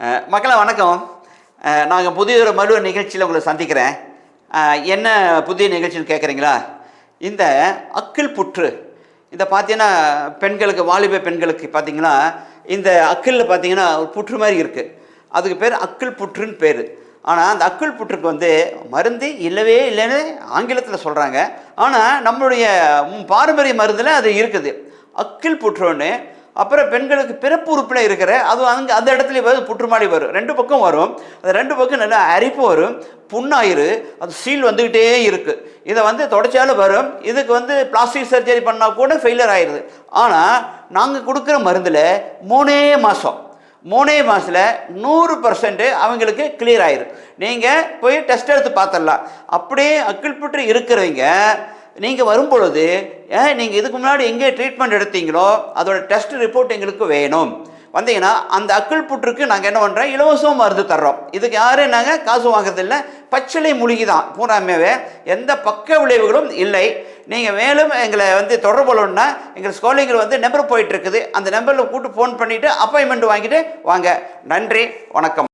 மக்களை வணக்கம். நாங்கள் புதிய ஒரு மருவ நிகழ்ச்சியில் உங்களை சந்திக்கிறேன். என்ன புதிய நிகழ்ச்சின்னு கேட்குறீங்களா இந்த அக்கில் புற்று இந்த பார்த்தீங்கன்னா பெண்களுக்கு வாலிப பெண்களுக்கு பார்த்தீங்கன்னா இந்த அக்கிளில் பார்த்தீங்கன்னா ஒரு புற்று மாதிரி இருக்குது அதுக்கு பேர் அக்கில் புற்றுன்னு பேர். ஆனால் அந்த அக்கில் புற்றுக்கு வந்து மருந்து இல்லவே இல்லைன்னு ஆங்கிலத்தில் சொல்கிறாங்க ஆனால் நம்மளுடைய பாரம்பரிய மருந்தில் அது இருக்குது. அக்கில் புற்றுன்னு அப்புறம் பெண்களுக்கு பிறப்பு உறுப்பில் இருக்கிற அது அங்கே அந்த இடத்துல வரும் புற்றுமாடி வரும். ரெண்டு பக்கம் வரும். அது ரெண்டு பக்கம் நல்லா அரிப்பு வரும். புண்ணாயிரு. அது சீல் வந்துக்கிட்டே இருக்குது இதை வந்து தொடச்சாலும் வரும். இதுக்கு வந்து பிளாஸ்டிக் சர்ஜரி பண்ணால் கூட ஃபெயிலியர் ஆயிடுது ஆனால் நாங்கள் கொடுக்குற மருந்தில் மூணே மாதம் மூணே மாதத்தில் நூறு பர்சன்ட் அவங்களுக்கு கிளியர் ஆயிடும் நீங்கள் போய் டெஸ்ட் எடுத்து பார்த்துடலாம். அப்படியே அக்கிள் புற்று இருக்கிறவங்க நீங்கள் வரும்பொழுது ஏன் நீங்கள் இதுக்கு முன்னாடி எங்கே ட்ரீட்மெண்ட் எடுத்தீங்களோ அதோட டெஸ்ட் ரிப்போர்ட் எங்களுக்கு வேணும். வந்தீங்கன்னா அந்த அக்கிள் புற்றுக்கு நாங்கள் என்ன பண்ணுறோம் இலவசம் மருந்து தர்றோம். இதுக்கு யாரும் நாங்கள் காசு வாங்குறதில்ல. பச்சிலை மூலிகை தான் பூராமேவே எந்த பக்க விளைவுகளும் இல்லை. நீங்கள் மேலும் எங்களை வந்து தொடர்பு கொள்ளணும்னா எங்கள் ஸ்கோலிங்கில் வந்து நம்பர் போயிட்டுருக்குது அந்த நம்பரில் கூப்பிட்டு ஃபோன் பண்ணிவிட்டு அப்பாயின்மெண்ட் வாங்கிட்டு வாங்க. நன்றி வணக்கம்.